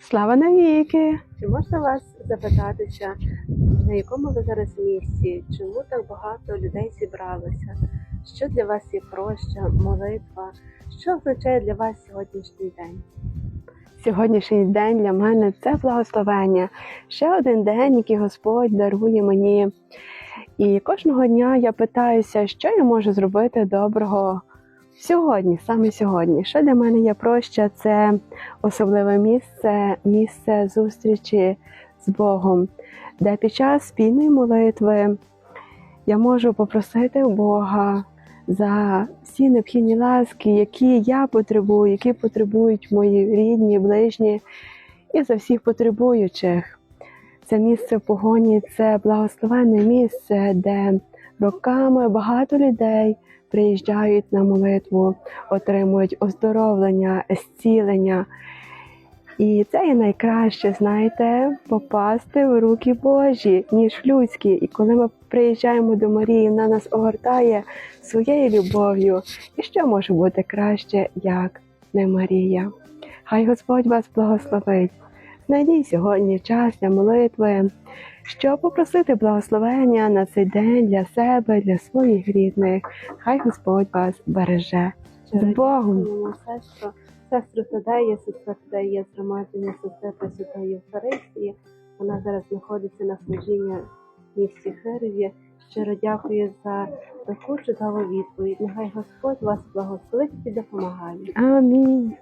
Слава навіки! Чи можна вас запитатися, на якому ви зараз місці? Чому так багато людей зібралося? Що для вас є проща, молитва? Що означає для вас сьогоднішній день? Сьогоднішній день для мене це благословення. Ще один день, який Господь дарує мені. І кожного дня я питаюся, що я можу зробити доброго сьогодні, саме сьогодні. Що для мене є проща, це особливе місце, місце зустрічі з Богом, де під час спільної молитви я можу попросити Бога за всі необхідні ласки, які я потребую, які потребують мої рідні, ближні, і за всіх потребуючих. Це місце в погоні, це благословенне місце, де роками багато людей приїжджають на молитву, отримують оздоровлення, зцілення. І це є найкраще, знаєте, попасти в руки Божі, ніж людські. І коли ми приїжджаємо до Марії, вона нас огортає своєю любов'ю. І що може бути краще, як не Марія? Хай Господь вас благословить. Знайдіть сьогодні час для молитви, щоб попросити благословення на цей день для себе, для своїх рідних. Хай Господь вас береже. З Богом! Сестро, сестру Тадея, сестра Тадея, згромадження сестри Пресвятої Євхаристії. Вона зараз знаходиться на служінні в місті Хирові. Щиро дякую за таку чудову відповідь. Нехай Господь вас благословить і допомагає. Амінь.